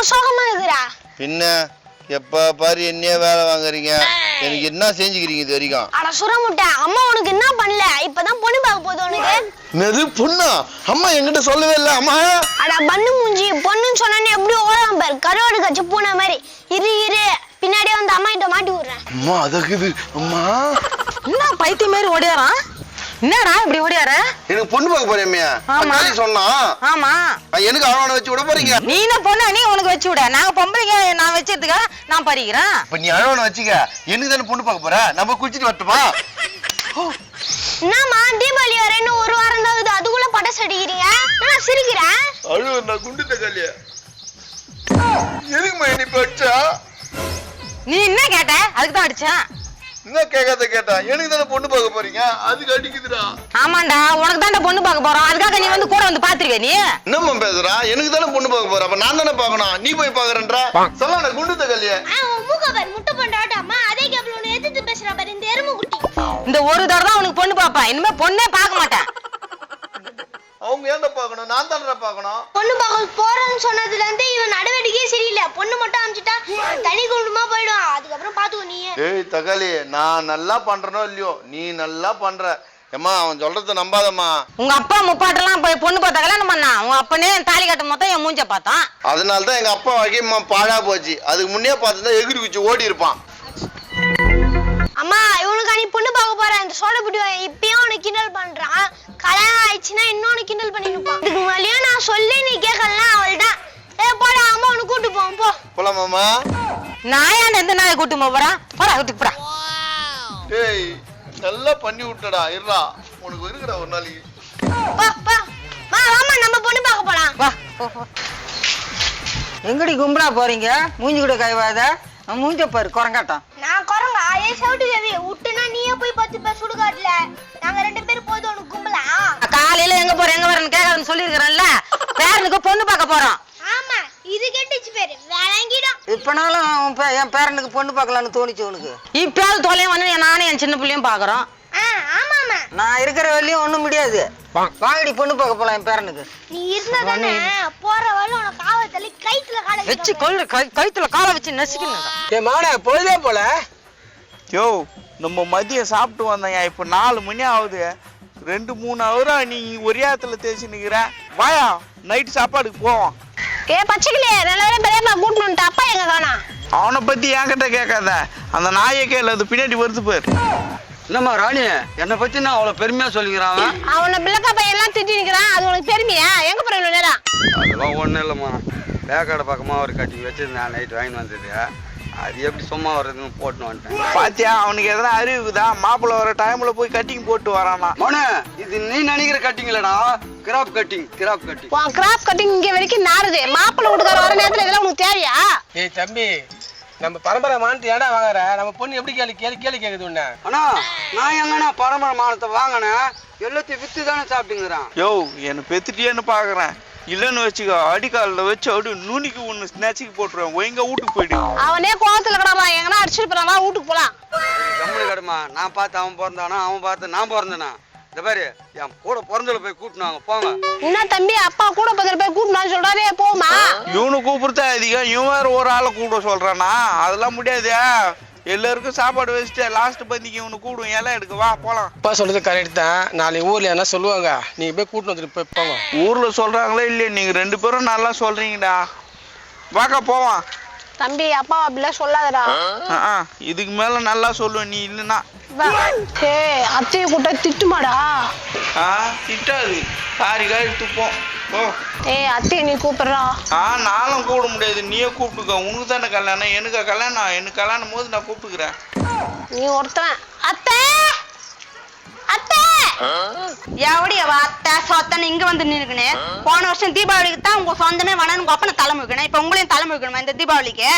ரொம்ப சோகமா இருக்குடா பின்ன எப்ப பாரு என்னையே வேலை வாங்குறீங்க. எனக்கு என்ன செஞ்சுக்கிறீங்க இது வரைக்கும்? அட சுரமுட்டை அம்மா உனக்கு என்ன பண்ணல? இப்பதான் பொண்ணு பார்க்க போகுது உனக்கு. நெது பொண்ணா? அம்மா என்கிட்ட சொல்லவே இல்லை அம்மா. அட பண்ணு மூஞ்சி பொண்ணுன்னு சொன்னே எப்படி ஓடாம பாரு. கருவாடு கட்சி பூனை மாதிரி. இரு இரு. பின்னாடியே வந்து அம்மா கிட்ட மாட்டி விடுறேன். அம்மா அதக்குது அம்மா. என்ன பைத்தியம் மாதிரி ஓடியாரான்? என்னடா இப்படி ஓடியார? எனக்கு பொண்ணு பார்க்க போறேன் ஆமா. சொன்னா? ஆமா. எனக்கு அவனை வச்சு விட போறீங்க. நீ என்ன பொண்ணு நீ உனக்கு வச்சு விட. நாங்க பொம்பளைங்க நான் வச்சதுக்கா நான் படிக்கிறேன் இப்ப நீ அழவனை வச்சுக்க. எனக்கு தானே பொண்ணு பார்க்க போற? நம்ம குளிச்சுட்டு வரட்டுமா என்னம்மா தீபாவளி வர இன்னும் ஒரு வாரம் தான் ஆகுது. அதுக்குள்ள பட்டாசு அடிக்கிறீங்க நான் சிரிக்கிறேன் அழுவ நான் குண்டு தக்காளிய. எதுக்குமா என்னை அடிச்சா நீ என்ன கேட்ட? அதுக்கு தான் அடிச்சேன். என்ன கேட்காத கேட்டா? எனக்கு தானே பொண்ணு பார்க்க போறீங்க? அதுக்கு அடிக்குதுடா. ஆமாண்டா உனக்கு பொண்ணு பார்க்க போறோம். அதுக்காக நீ வந்து கூட வந்து பாத்துருவே நீ? என்னம்மா பேசுறா? எனக்கு தானே பொண்ணு பார்க்க போற? அப்ப நான் தானே பார்க்கணும். நீ போய் பாக்குறேன்றா சொல்ல குண்டு தக்காளிய மூக்கவர் முட்டை பண்டாட்ட அம்மா அதே கேப்ல ஒன்னு எதிர்த்து பேசுற பாரு இந்த எருமை குட்டி. இந்த ஒரு தடவை தான் உனக்கு பொண்ணு பாப்பா இனிமே பொண்ணே பார்க்க மாட்டேன். அவங்க ஏன்டா பார்க்கணும்? நான் தானே பார்க்கணும். பொண்ணு பார்க்க போறேன்னு சொன்னதுல இருந்து இவன் நடவடிக்கையே சரியில்லை பொண்ணு மட்டும் அனுப்பிச்சிட்டா தனி குடும்பமா போயிடும் அதுக்கப்புறம் பாத்துக்கோ நீயே ஏய் தக்காளி நான் நல்லா பண்றனோ இல்லையோ? நீ நல்லா பண்ற. ஏம்மா அவன் சொல்றத நம்பாதம்மா. உங்க அப்பா முப்பாட்டெல்லாம் போய் பொண்ணு பார்த்தா கல்யாணம் பண்ணா? உங்க அப்பனே தாலி கட்டும் மொத்தம் என் மூஞ்ச பார்த்தான். அதனால தான் எங்க அப்பா வகையம்மா பாழா போச்சு. அதுக்கு முன்னே பார்த்துதான் எகிரி குச்சி ஓடி இருப்பான். அம்மா இவனுக்கு நீ பொண்ணு பார்க்க போற? இந்த சோட பிடி இப்பயும் உனக்கு கிண்டல் பண்றான். கல்யாணம் ஆயிடுச்சுன்னா இன்னொன்னு கிண்டல் பண்ணி இருப்பான். இதுக்கு மேலேயும் நான் சொல்லி நீ கேட்கலன்னா அவள் தான் ஏ போடா அம்மா உனக்கு கூட்டு போவோம் போ. போலாமாம்மா நான் ஏன் எந்த நாயை கூட்டு போறேன்? போடா வீட்டுக்கு போடா. டேய் நல்லா பண்ணி விட்டடா இருடா. உனக்கு இருக்குடா ஒரு நாளைக்கு போ போ. வா வாமா நம்ம பொண்ணு பார்க்க போலாம். வா போ, போ. எங்கடி கும்பலா போறீங்க? மூஞ்சி கூட கைவாத மூஞ்ச பாரு குரங்காட்டம். நான் குரங்கா? ஏ சவுட்டு கேவி விட்டுனா நீயே போய் பத்து பேர் சுடுகாட்டுல. நாங்க ரெண்டு பேரும் போதும் உனக்கு கும்பலா? காலையில எங்க போற எங்க வரேன்னு கேட்கறேன்னு சொல்லியிருக்கிறேன்ல. பேரனுக்கு பொண்ணு பார்க்க போறோம். இது கெட்டுச்சு பேரு விளங்கிடும். இப்பனாலும் உன் பே- என் பேரனுக்கு பொண்ணு பார்க்கலான்னு தோணுச்சு உனக்கு இப்பயாவது தொலையும் வந்து நானும் என் சின்ன பிள்ளையும் பாக்குறோம் ஆ ஆமா ஆமா. நான் இருக்கிற வரையும் ஒண்ணும் முடியாது. வாங்கடி பொண்ணு பார்க்க போலாம் என் பேரனுக்கு. நீ இருந்தா தானே போற வழி உனக்கு ஆவத்தள்ளி கைத்துல கால வச்சு கொள்ளு கை கழுத்துல காலை வச்சு நசுக்கணும் என் மாட பொழுதே போல. யோ நம்ம மதியம் சாப்பிட்டு வந்தேன் இப்போ நாலு மணி ஆகுது. ரெண்டு மூணு ஹவரா நீ ஒரே இடத்துல தேய்ச்சி நிக்கிற. வாயா நைட்டு சாப்பாடுக்கு போவோம். ஏ பச்சைக்கிளே நல்ல வேலை பெரியப்பா கூட்டணும் அப்பா எங்க காணா? அவனை பத்தி என்கிட்ட கேட்காத. அந்த நாயை கேளு அது பின்னாடி வருது பாரு. என்னம்மா ராணி என்னை பத்தி நான் அவ்வளவு பெருமையா சொல்லிக்கிறான் அவன். அவனை பிள்ளைக்கா பையன் எல்லாம் திட்டி நிக்கிறான். அது உனக்கு பெருமையா எங்க போற இவ்வளவு நேரம்? அதெல்லாம் ஒண்ணும் இல்லைம்மா. பேக்காட பக்கமா ஒரு கட்டி வச்சிருந்தேன். நைட் வாங்கிட்டு வந்தது. அது எப்படி சும்மா வர்றதுன்னு போட்டுன்னு வந்துட்டேன். பாத்தியா அவனுக்கு எதனா அறிவுக்குதா? மாப்பிள்ளை வர டைம்ல போய் கட்டிங் போட்டு வரானா. மோனே இது நீ நினைக்கிற கட்டிங் இல்லடா. கிராப் கட்டிங் கிராப் கட்டிங் உன் கிராப் கட்டிங் இங்க வரைக்கும் நாறுது மாப்பிள்ளை வீட்டுக்கார வர நேரத்துல இதெல்லாம் உனக்கு தேவையா? ஏய் தம்பி நம்ம பரம்பரை மானத்து ஏன்டா வாங்குற? நம்ம பொண்ணு எப்படி கேள்வி கேள்வி கேள்வி கேக்குது உன்ன. அண்ணா நான் எங்கண்ணா பரம்பரை மானத்தை வாங்கினேன்? எல்லாத்தையும் வித்து தானே சாப்பிட்டுங்கிறான். யோ என்னை பெத்துட்டியேன்னு பாக்குறேன். இல்லைன்னு வச்சுக்கோ அடிக்காலில் வச்சு அப்படி நுனிக்கு ஒன்று ஸ்நாச்சிக்கு போட்டுருவேன். ஒழுங்கா வீட்டுக்கு போயிடு. அவனே கோவத்துல கிடப்பான். எங்கன்னா அடிச்சுட்டு போறான் வீட்டுக்கு போலாம். கம்முனு கடமா. நான் பார்த்து அவன் பிறந்தானா? அவன் பார்த்து நான் பிறந்தனா? இந்த பாரு என் கூட பிறந்தல போய் கூட்டினாங்க போங்க. என்ன தம்பி அப்பா கூட பதில் போய் கூட்டணும்னு சொல்றாரே போமா. இவனு கூப்பிடுத்தா அதிகம். இவன் வேற ஒரு ஆளை கூப்பிட சொல்றானா? அதெல்லாம் முடியாது. எல்லாருக்கும் சாப்பாடு வச்சுட்டு லாஸ்ட் பந்திக்கு இவனு கூப்பிடுவோம். இலை எடுக்க வா போலாம். அப்பா சொல்றது கரெக்ட் தான். நாளைக்கு ஊர்ல என்ன சொல்லுவாங்க. நீங்க போய் கூட்டிட்டு வந்துட்டு போய் போங்க. ஊர்ல சொல்றாங்களே இல்லையா? நீங்க ரெண்டு பேரும் நல்லா சொல்றீங்கடா. வாக்கா போவான் தம்பி அப்பா அப்படிலாம் சொல்லாதடா. ஆ, ஆ, இதுக்கு மேல நல்லா சொல்லுவேன் நீ இல்லைன்னா. ஏ அத்தையை கூட்ட திட்டுமாடா. ஆ திட்டாது. காரி காரி துப்போம். ஓ ஏ அத்தையை நீ கூப்பிடுறா. ஆ நானும் கூப்பிட முடியாது. நீயே கூப்பிட்டுக்க. உனக்கு தானே கல்யாணம்? எனக்கு கல்யாணம் எனக்கு கல்யாணம் போது நான் கூப்பிட்டுக்கிறேன். நீ ஒருத்தன். அத்தை! அத்தை! எவடி அவ அத்தை சொத்தன்னு இங்க வந்து நின்னுக்குனே. போன வருஷம் தீபாவளிக்கு தான் உங்க சொந்தமே வேணாம் உங்க அப்பனை தலை முழுக்கணும் இப்ப உங்களையும் தலை முழுக்கணுமா இந்த தீபாவளிக்கு?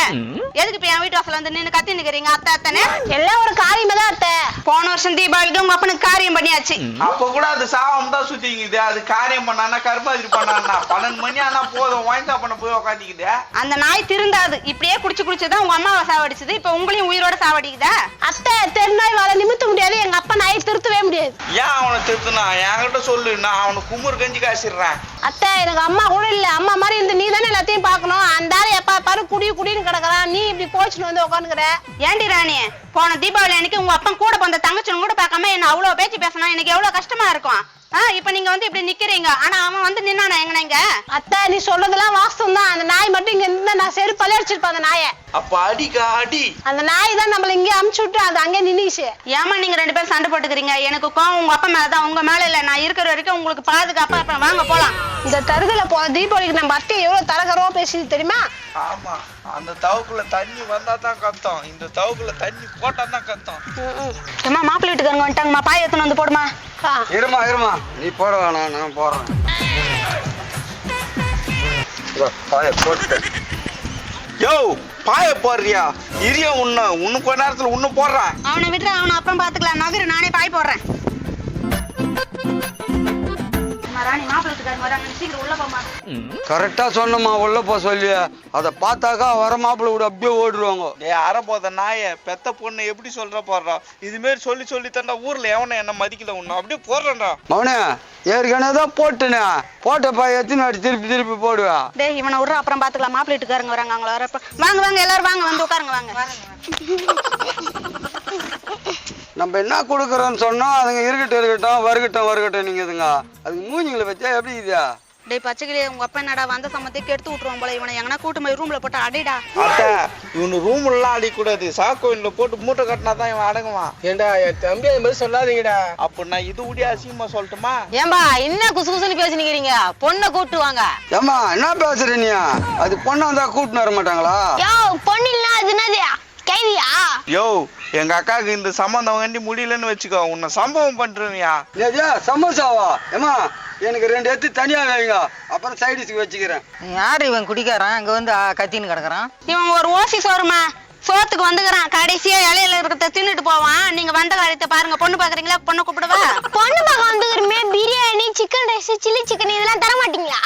எதுக்கு இப்ப என் வீட்டு வாசல்ல வந்து நின்னு கத்தி நிக்கிறீங்க அத்தை அத்தனை எல்லாம் ஒரு காரியமே தான் அத்தை. போன வருஷம் தீபாவளிக்கு உங்க அப்பனுக்கு காரியம் பண்ணியாச்சு. அப்ப கூட அது சாவம் தான் சுத்திக்குது. அது காரியம் பண்ணானா கருப்பாதிரி பண்ணானா பன்னெண்டு மணி ஆனா போதும். வாய்ந்தா பண்ண போய் உக்காந்துக்குது. அந்த நாய் திருந்தாது. இப்படியே குடிச்சு குடிச்சுதான் உங்க அம்மாவை சாவடிச்சது. இப்ப உங்களையும் உயிரோட சாவடிக்குதா? அத்தை தெருநாய் வாழ நிமித்த முடியாது. எங்க அப்ப நான் திருத்தவே முடியாது. ஏன் அவனை திருத்தினா? என்கிட்ட சொல்லு நான் அவனை குமுறு கஞ்சி காசிடுறேன் அத்தை எனக்கு அம்மா கூட இல்ல. அம்மா மாதிரி இருந்து நீ தானே எல்லாத்தையும் பார்க்கணும். அந்த ஆளு எப்ப பாரு குடி குடின்னு கிடக்குறான். நீ இப்படி கோச்சுன்னு வந்து உட்காந்துக்கிற ஏண்டி ராணி? போன தீபாவளி அன்னைக்கு உங்க அப்பா கூட பிறந்த தங்கச்சின்னு கூட பார்க்காம என்ன அவ்வளவு பேச்சு பேசினா எனக்கு எவ்வளவு கஷ்டமா இருக்கும்? ஆ இப்ப நீங்க வந்து இப்படி நிக்கிறீங்க. ஆனா அவன் வந்து நின்னானா எங்க இங்க? அத்தை நீ சொல்றதெல்லாம் வாஸ்தவம் தான். அந்த நாய் மட்டும் இங்க இருந்தா நான் செருப்பாலே அடிச்சிருப்பேன் அந்த நாயை. அப்ப அடிக்கா அடி. அந்த நாய் தான் நம்மள இங்கே அமுச்சு விட்டு அது அங்கே நின்னுச்சு. ஏமா நீங்க ரெண்டு பேரும் சண்டை போட்டுக்கிறீங்க? எனக்கு கோவம் உங்க அப்பா மேலதான். உங்க மேல இல்ல. நான் இருக்கிற வரைக்கும் உங்களுக்கு பாதுகாப்பா இருப்பேன். வாங்க போலாம். இந்த தருதல போன தீபாவளிக்கு நம்ம அத்தை எவ்வளவு தரகரவா பேசுது தெரியுமா? ஆமா. அந்த தவுக்குள்ள தண்ணி வந்தா தான் கத்தம். இந்த தவுக்குள்ள தண்ணி போட்டா தான் கத்தம் ஏமா மாப்பிள்ளை வீட்டுக்காரங்க வந்துட்டாங்கம்மா. பாய் எடுத்துன்னு வந்து போடுமா? ஆ. இருமா இருமா. நீ போட வேணாம் நான் போடுறேன். பாய போட்டுட்டேன் யோ பாய போடுறியா? இரியா உன்ன இன்னும் கொஞ்ச நேரத்துல இன்னும் போடுறேன் அவனை விட்டுற அவனை அப்புறம் பாத்துக்கலாம். நகரு நானே பாய் போடுறேன். ராணி மாப்பிள்ளை வீட்டுக்காரங்க வராங்க நீ சீக்கிரம் உள்ள போமா கரெக்டா சொன்னம்மா உள்ள போ சொல்லி அதை பார்த்தாக்கா வர மாப்பிள்ளை கூட அப்படியே ஓடிடுவாங்க. டேய் அற போத நாய பெத்த பொண்ணு எப்படி சொல்ற போடுறா இது மாரி சொல்லி சொல்லி தண்டா ஊர்ல எவனை என்ன மதிக்கல உன்ன? அப்படியே போடுறேன்டா. மவனே ஏற்கனவே தான் போட்டுனே. போட்ட பாய் எத்தனை வாட்டி திருப்பி திருப்பி போடுவா? டேய் இவனை விட்ற அப்புறம் பாத்துக்கலாம். மாப்பிள்ளை வீட்டுக்காரங்க வராங்க அவங்கள வரப்ப வாங்க வாங்க எல்லாரும் வாங்க வந்து உட்காருங்க வாங்க. நம்ம என்ன கொடுக்குறோன்னு சொன்னோம் அதுங்க இருக்கட்டும் இருக்கட்டும் வருகட்டும் வருகட்டும் நீங்க இதுங்க அதுக்கு மூஞ்சிங்களை வச்சா எப்படி இதா? டேய் பச்சைக்கிளி உங்க அப்பா என்னடா வந்த சமத்தையும் கெடுத்து விட்டுருவோம் போல. இவனை எங்கன்னா கூட்டு போய் ரூம்ல போட்டு அடிடா. அத்தை இவனு ரூம்லாம் அடிக்கூடாது சாக்கோயின்ல போட்டு மூட்டை கட்டினா தான் இவன் அடங்குவான். ஏண்டா என் தம்பி அது மாதிரி சொல்லாதீங்கடா. அப்ப நான் இது உடைய அசிங்கமா சொல்லட்டுமா? ஏம்பா என்ன குசு குசுன்னு பேசுனீங்க பொண்ணை கூப்பிட்டு வாங்க. ஏம்மா என்ன பேசுற நீ அது பொண்ணா வந்தா கூட்டின்னு வர மாட்டாங்களா? பொண்ணு இல்ல அது என்னது? கைதியா யோ எங்க அக்காவுக்கு இந்த சம்மந்தம் வேண்டி முடியலன்னு வச்சுக்கோ. உன்னை சம்பவம் பண்றவியா ஏஜா சமோசாவா? ஏம்மா எனக்கு ரெண்டு எடுத்து தனியா வைங்க. அப்புறம் சைடிஸ்க்கு வச்சுக்கிறேன். யாரு இவன் குடிக்காரன்? அங்க வந்து ஆ, கத்தின்னு கிடக்குறான். இவன் ஒரு ஓசி சோறுமா சோத்துக்கு வந்துக்கிறான். கடைசியா இலையில இருக்கிறத தின்னுட்டு போவான். நீங்க வந்த காரியத்தை பாருங்க. பொண்ணு பாக்குறீங்களா? பொண்ணு கூப்பிடுவா? பொண்ணு பார்க்க வந்துக்கிறமே biryani chicken rice chilli chicken இதெல்லாம் தர மாட்டீங்களா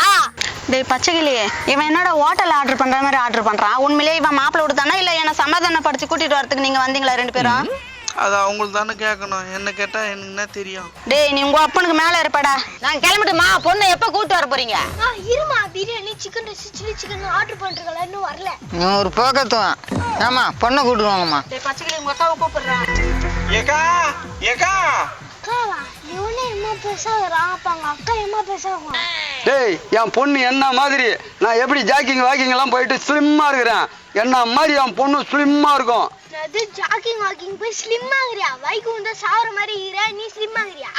டேய் பச்சைக்கிளி இவன் என்னடா ஹோட்டல் ஆர்டர் பண்ற மாதிரி ஆர்டர் பண்றான்? உண்மையிலேயே இவன் மாப்பிள்ளை விடுதானா இல்ல என்ன சமாதானப்படுத்தி கூட்டிட்டு வரதுக்கு நீங்க வந்தீங்களா ரெண்டு பேரும் அது அவங்களுக்கு தானே கேட்கணும் என்ன கேட்டா எனக்கு என்ன தெரியும். டேய் நீ உங்க அப்பனுக்கு மேல இருப்படா நான் கிளம்பிட்டுமா? பொண்ணை எப்ப கூப்பிட்டு வர போறீங்க? ஆ இருமா. Biryani chicken rice chilli chicken order பண்றீங்களா இன்னும் வரல. ஒரு போக்கத்துவன் ஆமா பொண்ணை கூப்பிட்டு வாங்கம்மா. டேய் பச்சைக்கிளி உங்க அக்காவை கூப்பிடுறான். ஏக்கா ஏக்கா. அக்காவா? இவனே என்ன பேசாதான் அப்ப அவங்க அக்கா என்ன பேசாங்க டேய் என் பொண்ணு என்ன மாதிரி? நான் எப்படி ஜாக்கிங் வாக்கிங் எல்லாம் போயிட்டு ஸ்லிம்மா இருக்கிறேன். என்ன மாதிரி என் பொண்ணு ஸ்லிம்மா இருக்கும்? அது ஜாக்கிங் வாக்கிங் போய் ஸ்லிம் ஆகுறியா வைக்கு வந்தா சாவற மாதிரி இருக்கிற நீ ஸ்லிம் ஆகுறியா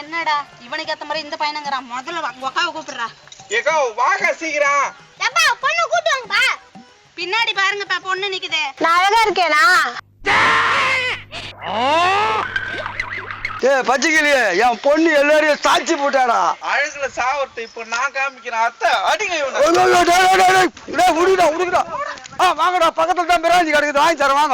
என்னடா இவனுக்கு ஏத்த மாதிரி இந்த பையனுங்கிறான் முதல்ல உங்க அக்காவை கூப்பிடுறா. ஏக்கா வாங்க சீக்கிரம் எப்பா பொண்ணு கூட்டு வாங்கப்பா. பின்னாடி பாருங்கப்பா பொண்ணு நிக்குது. நான் அழகா இருக்கேனா? ஏய் பச்சைக்கிளி என் பொண்ணு எல்லாரையும் சாட்சி போட்டாடா. அழகுல சாவத்தை இப்ப நான் காமிக்கிறேன் அத்தை அடிங்க இவனை. விடுடா, விடுடா. ஆ, வாங்கடா பக்கத்துல தான் பிராஞ்சி கிடக்குது வாங்கி தரேன் வாங்க.